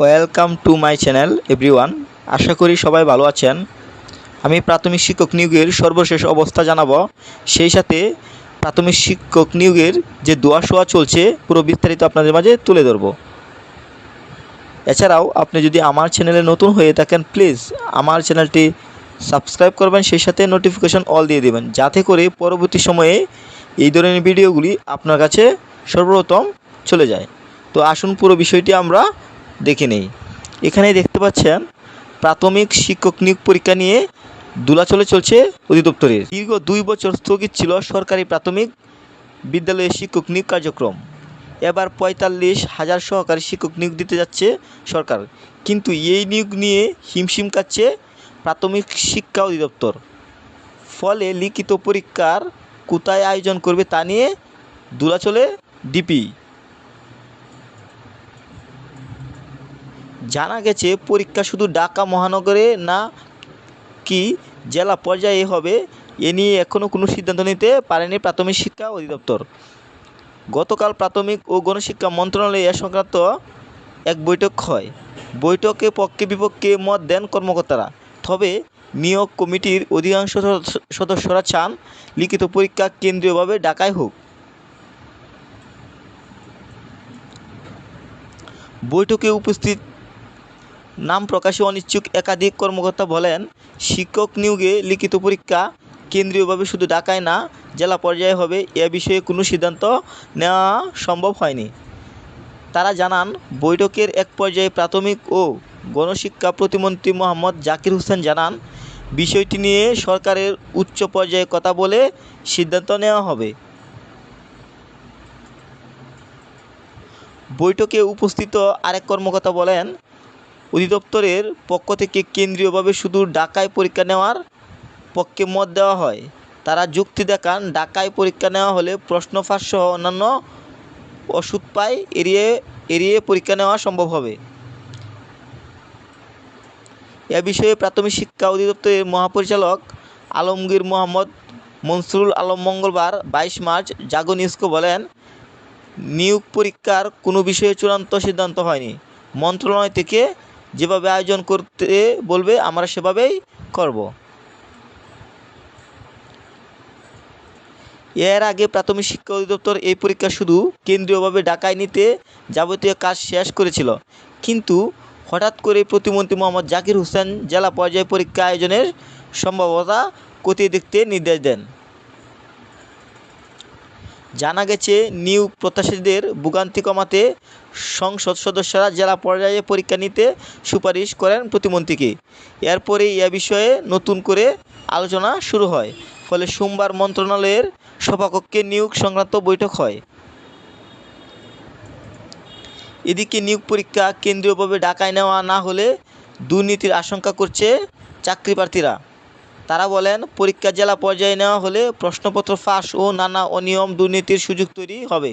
Welcome to my channel everyone আশা করি সবাই ভালো আছেন। আমি প্রাথমিক শিক্ষক নিয়োগের সর্বশেষ অবস্থা জানাব। সেই সাথে প্রাথমিক শিক্ষক নিয়োগের যে দোয়া শোয়া চলছে, পুরো বিস্তারিত আপনাদের মাঝে তুলে ধরবো। এছাড়াও আপনি যদি আমার চ্যানেলে নতুন হয়ে থাকেন প্লিজ আমার চ্যানেলটি সাবস্ক্রাইব করবেন, সেই সাথে নোটিফিকেশন অল দিয়ে দেবেন, যাতে করে পরবর্তী সময়ে এই ধরনের ভিডিওগুলি আপনার কাছে সর্বপ্রথম চলে যায়। তো আসুন পুরো বিষয়টি আমরা দেখে নেই। এখানে দেখতে পাচ্ছেন, প্রাথমিক শিক্ষক নিয়োগ পরীক্ষা নিয়ে দোলাচলে চলছে অধিদপ্তরের। দীর্ঘ দুই বছর স্থগিত ছিল সরকারি প্রাথমিক বিদ্যালয়ে শিক্ষক নিয়োগ কার্যক্রম। এবার পঁয়তাল্লিশ হাজার সহকারী শিক্ষক নিয়োগ দিতে যাচ্ছে সরকার। কিন্তু এই নিয়োগ নিয়ে হিমশিম কাটছে প্রাথমিক শিক্ষা অধিদপ্তর। ফলে লিখিত পরীক্ষার কোথায় আয়োজন করবে তা নিয়ে দোলাচলে ডিপি জানা গেছে পরীক্ষা শুধু ঢাকা মহানগরে না কি জেলা পর্যায়ে হবে, এ নিয়ে এখনও কোনো সিদ্ধান্ত নিতে পারেনি প্রাথমিক শিক্ষা অধিদপ্তর। গতকাল প্রাথমিক ও গণশিক্ষা মন্ত্রণালয়ে এ সংক্রান্ত এক বৈঠক হয়। বৈঠকে পক্ষে বিপক্ষে মত দেন কর্মকর্তারা। তবে নিয়োগ কমিটির অধিকাংশ সদস্যরা চান লিখিত পরীক্ষা কেন্দ্রীয়ভাবে ঢাকায় হোক। বৈঠকে উপস্থিত নাম প্রকাশে অনিচ্ছুক একাধিক কর্মকর্তা বলেন, শিক্ষক নিয়োগে লিখিত পরীক্ষা কেন্দ্রীয়ভাবে শুধু ঢাকায় না, জেলা পর্যায়ে হবে। এ বিষয়ে কোনো সিদ্ধান্ত নেওয়া সম্ভব হয়নি। তারা জানান, বৈঠকের এক পর্যায়ে প্রাথমিক ও গণশিক্ষা প্রতিমন্ত্রী মোহাম্মদ জাকির হোসেন জানান, বিষয়টি নিয়ে সরকারের উচ্চ পর্যায়ে কথা বলে সিদ্ধান্ত নেওয়া হবে। বৈঠকে উপস্থিত আরেক কর্মকর্তা বলেন অধিদপ্তরের পক্ষ থেকে কেন্দ্রীয়ভাবে শুধু ঢাকায় পরীক্ষা নেওয়ার পক্ষে মত দেওয়া হয়। তারা যুক্তি দেখান, ঢাকায় পরীক্ষা নেওয়া হলে প্রশ্ন ফাঁস সহ অন্যান্য ওষুধ পায় এড়িয়ে এড়িয়ে পরীক্ষা নেওয়া সম্ভব হবে। এ বিষয়ে প্রাথমিক শিক্ষা অধিদপ্তরের মহাপরিচালক আলমগীর মোহাম্মদ মনসুরুল আলম মঙ্গলবার, বাইশ মার্চ, জাগো নিউজকে বলেন, নিয়োগ পরীক্ষার কোনো বিষয়ে চূড়ান্ত সিদ্ধান্ত হয়নি। মন্ত্রণালয় থেকে যেভাবে আয়োজন করতে বলবে, আমরা সেভাবেই করব। এর আগে প্রাথমিক শিক্ষা অধিদপ্তর এই পরীক্ষা শুধু কেন্দ্রীয়ভাবে ঢাকায় নিতে যাবতীয় কাজ শেষ করেছিল। কিন্তু হঠাৎ করে প্রতিমন্ত্রী মোহাম্মদ জাকির হোসেন জেলা পর্যায়ে পরীক্ষা আয়োজনের সম্ভাব্যতা খতিয়ে দেখতে নির্দেশ দেন। জানা গেছে, নিয়োগ প্রত্যাশীদের ভোগান্তি কমাতে সংসদ সদস্যরা জেলা পর্যায়ে পরীক্ষা নিতে সুপারিশ করেন প্রতিমন্ত্রীকে। এরপরে এ বিষয়ে নতুন করে আলোচনা শুরু হয়। ফলে সোমবার মন্ত্রণালয়ের সভাকক্ষে নিয়োগ সংক্রান্ত বৈঠক হয়। এদিকে নিয়োগ পরীক্ষা কেন্দ্রীয়ভাবে ঢাকায় নেওয়া না হলে দুর্নীতির আশঙ্কা করছে চাকরি প্রার্থীরা তারা বলেন, পরীক্ষা জেলা পর্যায়ে নেওয়া হলে প্রশ্নপত্র ফাঁস ও নানা অনিয়ম দুর্নীতির সুযোগ তৈরি হবে।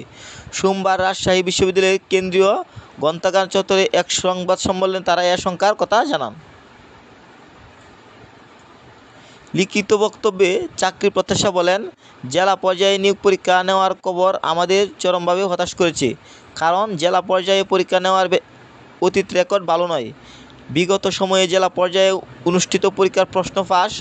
সোমবার রাজশাহী বিশ্ববিদ্যালয়ের কেন্দ্রীয় গ্রন্থাগার চত্বরে এক সংবাদ সম্মেলনে তারা এ আশঙ্কার কথা জানান। লিখিত বক্তব্যে চাকরি প্রত্যাশা বলেন, জেলা পর্যায়ে নিয়োগ পরীক্ষা নেওয়ার খবর আমাদের চরমভাবে হতাশ করেছে। কারণ জেলা পর্যায়ে পরীক্ষা নেওয়ার অতীত রেকর্ড ভালো নয়। বিগত সময়ে জেলা পর্যায়ে অনুষ্ঠিত পরীক্ষার প্রশ্ন ফাঁস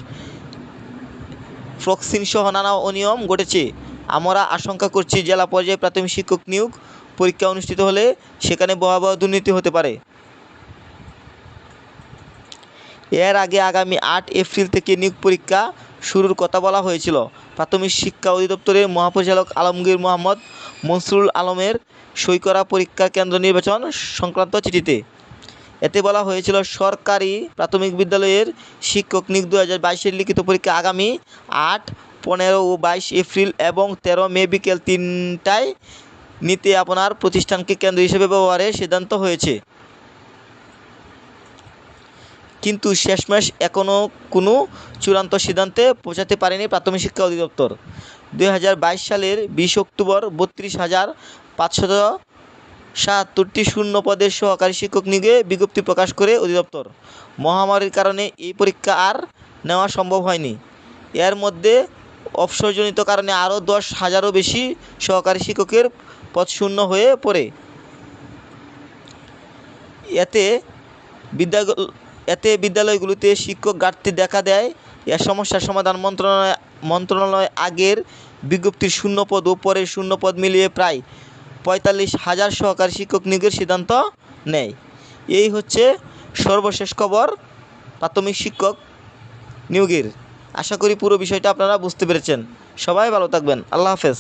ফ্লক্সিন সহ নানা অনিয়ম ঘটেছে। আমরা আশঙ্কা করছি জেলা পর্যায়ে প্রাথমিক শিক্ষক নিয়োগ পরীক্ষা অনুষ্ঠিত হলে সেখানে ভয়াবহ দুর্নীতি হতে পারে। এর আগে আগামী আট এপ্রিল থেকে নিয়োগ পরীক্ষা শুরুর কথা বলা হয়েছিল। প্রাথমিক শিক্ষা অধিদপ্তরের মহাপরিচালক আলমগীর মোহাম্মদ মনসুরুল আলমের সই করা পরীক্ষা কেন্দ্র নির্বাচন সংক্রান্ত চিঠিতে। এতে বলা হয়েছিল সরকারি প্রাথমিক বিদ্যালয়ের শিক্ষক নিয়োগ দু হাজার বাইশের লিখিত পরীক্ষা আগামী আট, পনেরো ও বাইশ এপ্রিল এবং তেরো মে বিকেল তিনটায় নিতে আপনার প্রতিষ্ঠানকে কেন্দ্র হিসেবে ব্যবহারের সিদ্ধান্ত হয়েছে। কিন্তু শেষমেশ এখনও কোনো চূড়ান্ত সিদ্ধান্তে পৌঁছাতে পারেনি প্রাথমিক শিক্ষা অধিদপ্তর। দুই হাজার বাইশ সালের বিশ অক্টোবর বত্রিশ হাজার পাঁচশত সাহাত্তরটি শূন্য পদের সহকারী শিক্ষক নিয়োগে বিজ্ঞপ্তি প্রকাশ করে অধিদপ্তর। মহামারীর কারণে এই পরীক্ষা আর নেওয়া সম্ভব হয়নি। এর মধ্যে অবসরজনিত কারণে আরও দশ হাজারও বেশি সহকারী শিক্ষকের পদ শূন্য হয়ে পড়ে। এতে বিদ্যা এতে বিদ্যালয়গুলিতে শিক্ষক ঘাটতি দেখা দেয়। এ সমস্যার সমাধান মন্ত্রণালয় মন্ত্রণালয় আগের বিজ্ঞপ্তির শূন্য পদ ও পরের শূন্য পদ মিলিয়ে প্রায় পঁয়তাল্লিশ হাজার সহকারী শিক্ষক নিয়োগের সিদ্ধান্ত নেয়। এই হচ্ছে সর্বশেষ খবর প্রাথমিক শিক্ষক নিয়োগের। আশা করি পুরো বিষয়টা আপনারা বুঝতে পেরেছেন। সবাই ভালো থাকবেন। আল্লাহ হাফেজ।